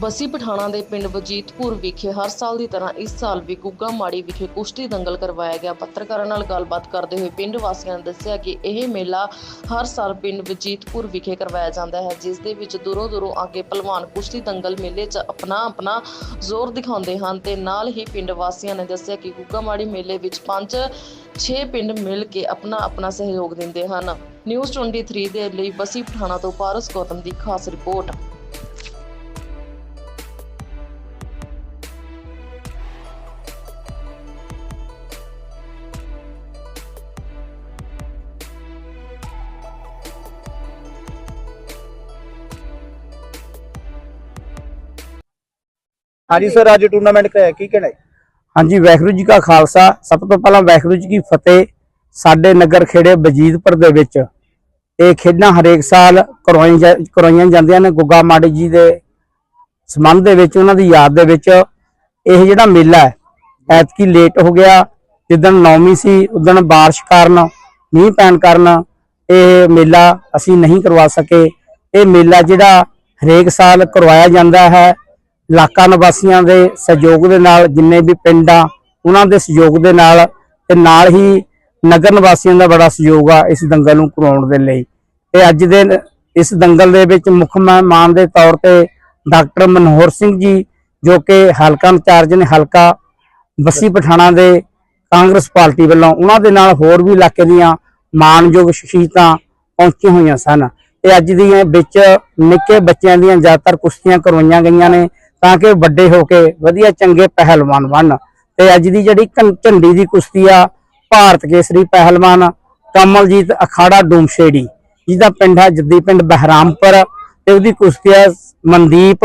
ਬਸੀ ਪਠਾਣਾ ਦੇ ਪਿੰਡ ਵਜੀਤਪੁਰ ਵਿਖੇ ਹਰ ਸਾਲ ਦੀ ਤਰ੍ਹਾਂ ਇਸ ਸਾਲ ਵੀ ਗੁੱਗਾ ਮਾੜੀ ਵਿਖੇ ਕੁਸ਼ਤੀ ਦੰਗਲ ਕਰਵਾਇਆ ਗਿਆ। ਪੱਤਰਕਾਰਾਂ ਨਾਲ ਗੱਲਬਾਤ ਕਰਦੇ ਹੋਏ ਪਿੰਡ ਵਾਸੀਆਂ ਨੇ ਦੱਸਿਆ ਕਿ ਇਹ ਮੇਲਾ ਹਰ ਸਾਲ ਪਿੰਡ ਵਜੀਤਪੁਰ ਵਿਖੇ ਕਰਵਾਇਆ ਜਾਂਦਾ ਹੈ, ਜਿਸ ਦੇ ਵਿੱਚ ਦੂਰੋਂ ਦੂਰੋਂ ਆ ਕੇ ਪਹਿਲਵਾਨ ਕੁਸ਼ਤੀ ਦੰਗਲ ਮੇਲੇ 'ਚ ਆਪਣਾ ਆਪਣਾ ਜ਼ੋਰ ਦਿਖਾਉਂਦੇ ਹਨ ਤੇ ਨਾਲ ਹੀ ਪਿੰਡ ਵਾਸੀਆਂ ਨੇ ਦੱਸਿਆ ਕਿ ਗੁੱਗਾ ਮਾੜੀ ਮੇਲੇ ਵਿੱਚ ਪੰਜ 6 ਪਿੰਡ ਮਿਲ ਕੇ ਆਪਣਾ ਆਪਣਾ ਸਹਿਯੋਗ ਦਿੰਦੇ ਹਨ। ਨਿਊਜ਼ 23 ਦੇ ਲਈ ਬਸੀ ਪਠਾਣਾ ਤੋਂ ਪਾਰਸ ਗੌਤਮ ਦੀ ਖਾਸ ਰਿਪੋਰਟ। ਹਾਂਜੀ, ਸਰ, ਅੱਜ ਟੂਰਨਾਮੈਂਟ ਕਰਾਇਆ, ਕੀ ਕਹਿਣਾ ਹੈ ਹਾਂਜੀ, ਵਾਹਿਗੁਰੂ ਜੀ ਕਾ ਖਾਲਸਾ। ਸਭ ਤੋਂ ਪਹਿਲਾਂ ਵਾਹਿਗੁਰੂ ਜੀ ਕੀ ਫਤਿਹ। ਸਾਡੇ ਨਗਰ ਖੇੜੇ ਬਜੀਦਪੁਰ ਦੇ ਵਿੱਚ ਇਹ ਖੇਡਾਂ ਹਰੇਕ ਸਾਲ ਕਰਵਾਈਆਂ ਕਰਵਾਈਆਂ ਜਾਂਦੀਆਂ ਨੇ। ਗੁੱਗਾ ਮਾੜੀ ਜੀ ਦੇ ਸੰਬੰਧ ਦੇ ਵਿੱਚ, ਉਹਨਾਂ ਦੀ ਯਾਦ ਦੇ ਵਿੱਚ ਇਹ ਜਿਹੜਾ ਮੇਲਾ ਹੈ, ਐਤਕੀ ਲੇਟ ਹੋ ਗਿਆ। ਜਿੱਦਣ ਨੌਵੀਂ ਸੀ ਉਦੋਂ ਬਾਰਿਸ਼ ਕਾਰਨ, ਮੀਂਹ ਪੈਣ ਕਾਰਨ ਇਹ ਮੇਲਾ ਅਸੀਂ ਨਹੀਂ ਕਰਵਾ ਸਕੇ। ਇਹ ਮੇਲਾ ਜਿਹੜਾ ਹਰੇਕ ਸਾਲ ਕਰਵਾਇਆ ਜਾਂਦਾ ਹੈ। ਇਲਾਕਾ ਨਿਵਾਸੀਆਂ ਦੇ ਸਹਿਯੋਗ ਦੇ ਨਾਲ ਜਿੰਨੇ ਵੀ ਪਿੰਡ ਆ, ਉਹਨਾਂ ਦੇ ਸਹਿਯੋਗ ਦੇ ਨਾਲ ਤੇ ਨਾਲ ਹੀ ਨਗਰ ਨਿਵਾਸੀਆਂ ਦਾ ਬੜਾ ਸਹਿਯੋਗ ਆ ਇਸ ਦੰਗਲ ਨੂੰ ਕਰਾਉਣ ਦੇ ਲਈ। ਤੇ ਅੱਜ ਦੇ ਇਸ ਦੰਗਲ ਦੇ ਵਿੱਚ ਮੁੱਖ ਮਹਿਮਾਨ ਦੇ ਤੌਰ ਤੇ ਡਾਕਟਰ ਮਨੋਹਰ ਸਿੰਘ ਜੀ, ਜੋ ਕਿ ਹਲਕਾ ਇੰਚਾਰਜ ਨੇ ਹਲਕਾ ਬੱਸੀ ਪਠਾਣਾ ਦੇ ਕਾਂਗਰਸ ਪਾਰਟੀ ਵੱਲੋਂ, ਉਹਨਾਂ ਦੇ ਨਾਲ ਹੋਰ ਵੀ ਇਲਾਕੇ ਦੀਆਂ ਮਾਣਯੋਗ ਸ਼ਖਸੀਅਤਾਂ ਪਹੁੰਚੀਆਂ ਹੋਈਆਂ ਸਨ। ਤੇ ਅੱਜ ਦੀਆਂ ਵਿੱਚ ਨਿੱਕੇ ਬੱਚਿਆਂ ਦੀਆਂ ਜ਼ਿਆਦਾਤਰ ਕੁਸ਼ਤੀਆਂ ਕਰਵਾਈਆਂ ਗਈਆਂ ਨੇ। ਤਾਂ ਕਿ ਵੱਡੇ ਹੋ ਕੇ ਵਧੀਆ ਚੰਗੇ ਪਹਿਲਵਾਨ ਬਣਨ ਤੇ ਅੱਜ ਦੀ ਜਿਹੜੀ ਝੰਡੀ ਦੀ ਕੁਸ਼ਤੀ ਆ ਭਾਰਤ ਕੇਸਰੀ ਪਹਿਲਵਾਨ ਕਮਲਜੀਤ ਅਖਾੜਾ ਡੂਮਸ਼ੇੜੀ ਜਿਹਦਾ ਪਿੰਡ ਹੈ ਜੱਦੀ ਪਿੰਡ ਬਹਿਰਾਮਪੁਰ ਤੇ ਉਹਦੀ ਕੁਸ਼ਤੀ ਆ ਮਨਦੀਪ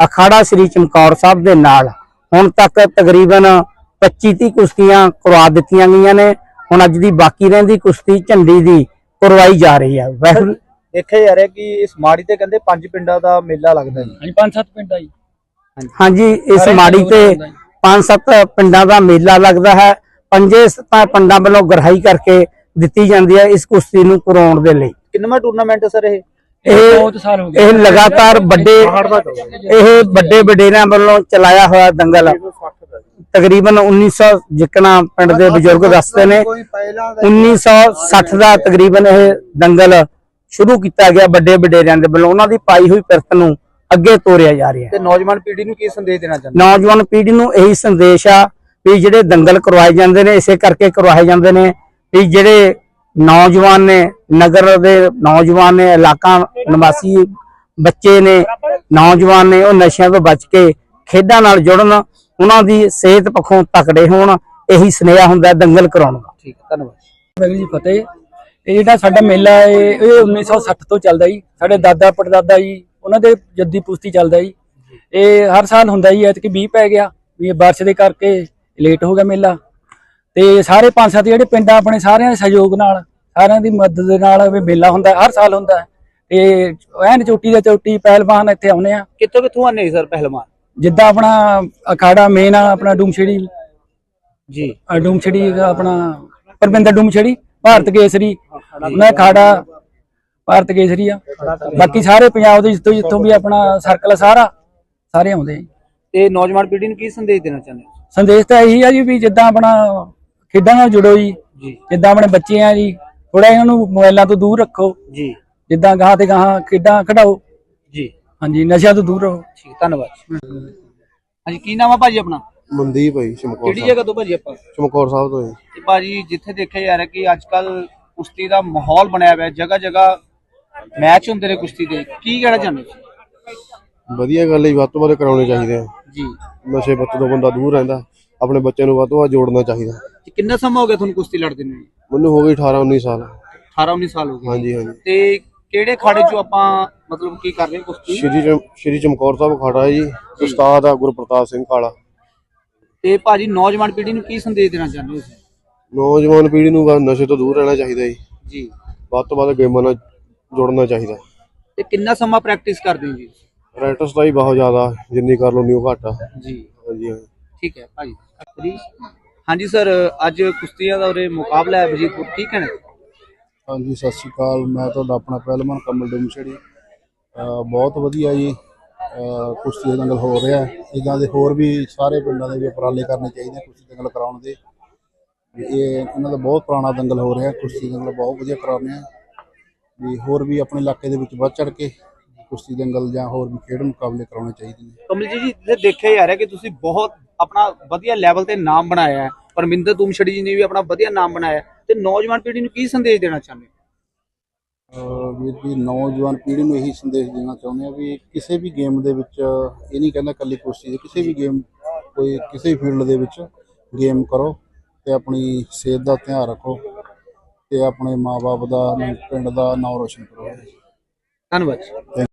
ਅਖਾੜਾ ਸ੍ਰੀ ਚਮਕੌਰ ਸਾਹਿਬ ਦੇ ਨਾਲ। ਹੁਣ ਤੱਕ ਤਕਰੀਬਨ 25 30 ਕੁਸ਼ਤੀਆਂ ਕਰਵਾ ਦਿੱਤੀਆਂ ਗਈਆਂ ਨੇ। ਹੁਣ ਅੱਜ ਦੀ ਬਾਕੀ ਰਹਿੰਦੀ ਕੁਸ਼ਤੀ ਝੰਡੀ ਦੀ ਕਰਵਾਈ ਜਾ ਰਹੀ ਹੈ ਵਾਹਿਗੁਰੂ ਦੇਖਿਆ ਜਾ ਰਿਹਾ ਕਿ ਇਸ ਮਾੜੀ ਤੇ ਕਹਿੰਦੇ ਪੰਜ ਪਿੰਡਾਂ ਦਾ ਮੇਲਾ ਲੱਗਦਾ ਹੈ ਹਾਂਜੀ ਪੰਜ ਸੱਤ ਪਿੰਡ ਜੀ। ਹਾਂਜੀ। ਇਸ ਮਾੜੀ ਤੇ। ਪੰਜ ਸੱਤ ਪਿੰਡਾਂ ਦਾ ਮੇਲਾ ਲੱਗਦਾ ਹੈ। ਪੰਜੇ ਸੱਤਾਂ ਪਿੰਡਾਂ ਵੱਲੋਂ ਗ੍ਰਹਾਈ ਕਰਕੇ ਦਿੱਤੀ ਜਾਂਦੀ ਹੈ ਇਸ ਕੁਸ਼ਤੀ ਨੂੰ ਕਰਾਉਣ ਦੇ ਲਈ। ਕਿੰਨਵਾਂ ਟੂਰਨਾਮੈਂਟ ਸਰ ਇਹ? ਇਹ ਬਹੁਤ ਸਾਲ ਹੋ ਗਏ। ਇਹ ਲਗਾਤਾਰ ਵੱਡੇ ਇਹ ਵੱਡੇ ਵਡੇਰਿਆਂ ਵੱਲੋਂ ਚਲਾਇਆ ਹੋਇਆ ਦੰਗਲ। ਤਕਰੀਬਨ 1900 ਜਿੱਕਣਾ ਪਿੰਡ ਦੇ ਬਜ਼ੁਰਗ ਦੱਸਦੇ ਨੇ 1960 ਦਾ ਤਕਰੀਬਨ ਇਹ ਦੰਗਲ ਸ਼ੁਰੂ ਕੀਤਾ ਗਿਆ ਵੱਡੇ ਵਡੇਰਿਆਂ ਦੇ ਵੱਲੋਂ। ਉਹਨਾਂ ਦੀ ਪਾਈ ਹੋਈ ਪਿਰਤ ਨੂੰ ਅੱਗੇ ਤੋਰਿਆ ਜਾ ਰਿਹਾ ਹੈ। ਤੇ ਨੌਜਵਾਨ ਪੀੜ੍ਹੀ ਨੂੰ ਕੀ ਸੰਦੇਸ਼ ਦੇਣਾ ਚਾਹੁੰਦੇ ਨੌਜਵਾਨ ਪੀੜ੍ਹੀ ਨੂੰ ਇਹੀ ਸੰਦੇਸ਼ ਆ ਵੀ ਜਿਹੜੇ ਦੰਗਲ ਕਰਵਾਏ ਜਾਂਦੇ ਨੇ ਇਸੇ ਕਰਕੇ ਕਰਵਾਏ ਜਾਂਦੇ ਨੇ ਵੀ ਜਿਹੜੇ ਨੌਜਵਾਨ ਨੇ ਨਗਰ ਦੇ ਨੌਜਵਾਨ ਨੇ ਇਲਾਕਾ ਨਿਵਾਸੀ ਬੱਚੇ ਨੇ ਨੌਜਵਾਨ ਨੇ ਉਹ ਨਸ਼ਿਆਂ ਤੋਂ ਬਚ ਕੇ ਖੇਡਾਂ ਨਾਲ ਜੁੜਨ ਉਹਨਾਂ ਦੀ ਸਿਹਤ ਪੱਖੋਂ ਤਕੜੇ ਹੋਣ ਇਹੀ ਸੁਨੇਹਾ ਹੁੰਦਾ ਦੰਗਲ ਕਰਾਉਣ ਦਾ। ਠੀਕ ਹੈ, ਧੰਨਵਾਦ। ਜੀ ਫਤਿਹ। ਇਹ ਜਿਹੜਾ ਸਾਡਾ ਮੇਲਾ ਹੈ ਇਹ 1960 ਤੋਂ ਚੱਲਦਾ ਜੀ। ਸਾਡੇ ਦਾਦਾ ਪੜਦਾਦਾ ਜੀ ਉਹਨਾਂ ਦੇ ਜੱਦੀ ਪੁਸ਼ਤੀ ਚੱਲਦਾ ਜੀ। ਇਹ ਹਰ ਸਾਲ ਹੁੰਦਾ ਜੀ ਐਤਕੀ 20 ਪੈ ਗਿਆ ਵੀ ਇਹ ਬਾਰਿਸ਼ ਦੇ ਕਰਕੇ ਲੇਟ ਹੋ ਗਿਆ ਮੇਲਾ। ਤੇ ਸਾਰੇ ਪੰਜ ਸੱਤ ਜਿਹੜੇ ਪਿੰਡ ਆਪਣੇ ਸਾਰਿਆਂ ਦੇ ਸਹਿਯੋਗ ਨਾਲ ਸਾਰਿਆਂ ਦੀ ਮਦਦ ਦੇ ਨਾਲ ਇਹ ਮੇਲਾ ਹੁੰਦਾ ਹਰ ਸਾਲ ਹੁੰਦਾ। ਤੇ ਐਨ ਚੋਟੀ ਦੇ ਚੋਟੀ ਪਹਿਲਵਾਨ ਇੱਥੇ ਆਉਂਦੇ ਆ। ਕਿੱਥੋਂ ਕਿੱਥੋਂ ਆਨੇ ਸਰ ਪਹਿਲਵਾਨ? ਜਿੱਦਾਂ ਆਪਣਾ ਅਖਾੜਾ ਮੇਨ ਆ ਆਪਣਾ ਡੂਮਛੜੀ ਜੀ। ਡੂਮਛੜੀ ਆਪਣਾ ਪਰਮਿੰਦਰ ਡੂਮਛੜੀ ਭਾਰਤ ਕੇਸਰੀ ਉਹਨਾਂ ਖਾੜਾ ਭਾਰਤ ਕੇਸਰੀ ਆ। ਬਾਕੀ ਸਾਰੇ ਪੰਜਾਬ ਦੇ ਜਿੱਥੋਂ ਜਿੱਥੋਂ ਵੀ ਆਪਣਾ ਸਰਕਲ ਸਾਰਾ ਸਾਰੇ ਆਉਂਦੇ ਆ ਤੇ ਨੌਜਵਾਨ ਪੀੜ੍ਹੀ ਨੂੰ ਕੀ ਸੰਦੇਸ਼ ਦੇਣਾ ਚਾਹੁੰਦੇ ਹੋ? ਸੰਦੇਸ਼ ਤਾਂ ਇਹੀ ਆ ਜੀ ਵੀ ਜਿੱਦਾਂ ਆਪਣਾ ਖੇਡਾਂ ਨਾਲ ਜੁੜੋ ਜੀ। ਜੀ। ਜਿੱਦਾਂ ਆਪਣੇ ਬੱਚੇ ਆ ਜੀ ਥੋੜਾ ਇਹਨਾਂ ਨੂੰ ਮੋਬਾਈਲਾਂ ਤੋਂ ਦੂਰ ਰੱਖੋ। ਜੀ। ਜਿੱਦਾਂ ਗਾਂ ਤੇ ਗਾਂ ਖੇਡਾਂ ਖਡਾਓ। ਜੀ। ਹਾਂਜੀ ਨਸ਼ਿਆਂ ਤੋਂ ਦੂਰ ਰਹੋ। ਠੀਕ ਧੰਨਵਾਦ ਹਾਂਜੀ ਕੀ ਨਾਮ ਆ ਭਾਜੀ ਆਪਣਾ? ਮਨਦੀਪ ਹੈ ਜੀ, ਚਮਕੌਰ ਕਿਹੜੀ ਸਾਹਿਬ। ਜਗ੍ਹਾ ਤੋਂ ਭਾਜੀ ਆਪਾਂ? ਚਮਕੌਰ ਸਾਹਿਬ ਤੋਂ ਜੀ। ਤੇ ਭਾਜੀ ਜਿੱਥੇ ਦੇਖਿਆ ਜਾ ਰਿਹਾ ਕਿ ਅੱਜ ਕੱਲ ਕੁਸ਼ਤੀ ਦਾ ਮਾਹੌਲ ਬਣਿਆ ਹੋਇਆ ਹੈ ਜਗ੍ਹਾ ਜਗ੍ਹਾ ਮੈਚ ਹੁੰਦੇ ਨੇ ਕੁਸ਼ਤੀ ਦੇ। ਕੀ ਕਹਿਣਾ ਚਾਹੁੰਦੇ ਹੋ ਵਧੀਆ ਗੱਲ ਹੈ ਵੱਧ ਤੋਂ ਵੱਧ ਕਰਾਉਣੇ ਚਾਹੀਦੇ ਆ। ਜੀ। ਨਸ਼ੇ ਪੱਤੇ ਤੋਂ ਬੰਦਾ ਦੂਰ ਰਹਿੰਦਾ ਆਪਣੇ ਬੱਚੇ ਨੂੰ ਵੱਧ ਤੋਂ ਵੱਧ ਜੋੜਨਾ ਚਾਹੀਦਾ। ਤੇ ਕਿੰਨਾ ਸਮਾਂ ਹੋ ਗਿਆ ਤੁਹਾਨੂੰ ਕੁਸ਼ਤੀ ਲੜਦੇ ਨੂੰ? ਮੈਨੂੰ ਹੋ ਗਈ 18 19 ਸਾਲ। 18 19 ਸਾਲ ਹੋ ਗਏ। ਹਾਂਜੀ ਹਾਂਜੀ। ਤੇ ਕਿਹੜੇ ਖਾੜੇ ਚੋਂ ਆਪਾਂ ਮਤਲਬ ਕੀ ਕਰ ਰਹੇ ਹਾਂ ਕੁਸ਼ਤੀ? ਸ਼੍ਰੀ ਚਮ- ਸ਼੍ਰੀ ਚਮਕੌਰ ਸਾਹਿਬ ਖੜਾ ਹੈ ਜੀ ਉਸਤਾਦ ਆ ਗੁਰਪ੍ਰਤਾਪ ਸਿੰਘ ਕਾਲਾ ਤੇ ਭਾਜੀ ਨੌਜਵਾਨ ਪੀੜ੍ਹੀ ਨੂੰ ਕੀ ਸੰਦੇਸ਼ ਦੇਣਾ ਚਾਹੁੰਦੇ ਹੋ ਤੁਸੀਂ? ਨੌਜਵਾਨ ਪੀੜ੍ਹੀ ਨੂੰ ਬਸ ਨਸ਼ੇ ਤੋਂ ਦੂਰ ਰਹਿਣਾ ਚਾਹੀਦਾ ਜੀ। ਜੀ। ਵੱਧ ਤੋਂ ਵੱਧ ਗੇਮਾਂ ਨਾਲ ਜੁੜਨਾ ਚਾਹੀਦਾ। ਤੇ ਕਿੰਨਾ ਸਮਾਂ ਪ੍ਰੈਕਟਿਸ ਕਰਦੇ ਹੋ ਜੀ? ਪ੍ਰੈਕਟਿਸ ਦਾ ਹੀ ਬਹੁਤ ਜ਼ਿਆਦਾ ਜਿੰਨੀ ਕਰ ਲਓ ਨਿਉ ਘੱਟ ਜੀ। ਹਾਂਜੀ ਹਾਂਜੀ। ਠੀਕ ਹੈ ਭਾਜੀ। ਜੀ ਹਾਂਜੀ ਸਰ ਅੱਜ ਕੁਸ਼ਤੀਆਂ ਦਾ ਉਰੇ ਮੁਕਾਬਲਾ ਹੈ ਵਜੀਦਪੁਰ ਕੀ ਕਹਿਣਾ ਹਾਂਜੀ ਸਤਿ ਸ਼੍ਰੀ ਅਕਾਲ। ਮੈਂ ਤੁਹਾਡਾ ਆਪਣਾ ਪਹਿਲਵਾਨ ਕਮਲ ਡੂਮਛੜੀ ਬਹੁਤ ਵਧੀਆ ਜੀ। ਅਹ ਕੁਸ਼ਤੀ ਦੇ ਦੰਗਲ ਹੋ ਰਿਹਾ। ਇਦਾਂ ਦੇ ਹੋਰ ਵੀ ਸਾਰੇ ਪਿੰਡਾਂ ਦੇ ਵੀ ਉਪਰਾਲੇ ਕਰਨੇ ਚਾਹੀਦੇ ਆ ਕੁਸ਼ਤੀ ਦੰਗਲ ਕਰਾਉਣ ਦੇ। ਵੀ ਇਹ ਇਹਨਾਂ ਦਾ ਬਹੁਤ ਪੁਰਾਣਾ ਦੰਗਲ ਹੋ ਰਿਹਾ। ਕੁਸ਼ਤੀ ਦੰਗਲ ਬਹੁਤ ਵਧੀਆ ਕਰਾਉਂਦੇ ਆ। ਵੀ ਹੋਰ ਵੀ ਆਪਣੇ ਇਲਾਕੇ ਦੇ ਵਿੱਚ ਵੱਧ ਚੜ ਕੇ ਕੁਸ਼ਤੀ ਦੰਗਲ ਜਾਂ ਹੋਰ ਵੀ ਖੇਡ ਮੁਕਾਬਲੇ ਕਰਾਉਣੇ ਚਾਹੀਦੇ ਨੇ। ਕਮਲਜੀਤ ਜੀ ਇਹ ਦੇਖਿਆ ਜਾ ਰਿਹਾ ਕਿ ਤੁਸੀਂ ਬਹੁਤ ਆਪਣਾ ਵਧੀਆ ਲੈਵਲ ਤੇ ਨਾਮ ਬਣਾਇਆ ਹੈ। ਪਰਮਿੰਦਰ ਤੁਮਛੜੀ ਜੀ ਨੇ ਵੀ ਆਪਣਾ ਵਧੀਆ ਨਾਮ ਬਣਾਇਆ। ਤੇ ਨੌਜਵਾਨ ਪੀੜ੍ਹੀ ਨੂੰ ਕੀ ਸੰਦੇਸ਼ ਦੇਣਾ ਚਾਹੁੰਦੇ ਵੀਰ ਜੀ ਨੌਜਵਾਨ ਪੀੜ੍ਹੀ ਨੂੰ ਇਹੀ ਸੰਦੇਸ਼ ਦੇਣਾ ਚਾਹੁੰਦੇ ਆ ਵੀ ਕਿਸੇ ਵੀ ਗੇਮ ਦੇ ਵਿੱਚ ਇਹ ਨਹੀਂ ਕਹਿੰਦਾ ਕੱਲੀ ਕੁਸ਼ਤੀ ਦੇ ਕਿਸੇ ਵੀ ਗੇਮ ਕੋਈ ਕਿਸੇ ਵੀ ਫੀਲਡ ਦੇ ਵਿੱਚ ਗੇਮ ਕਰੋ ਤੇ ਆਪਣੀ ਸਿਹਤ ਦਾ ਧਿਆਨ ਰੱਖੋ। ਤੇ ਆਪਣੇ ਮਾਪੇ ਦਾ ਪਿੰਡ ਦਾ ਨਾਮ ਰੋਸ਼ਨ ਕਰੋ। ਧੰਨਵਾਦ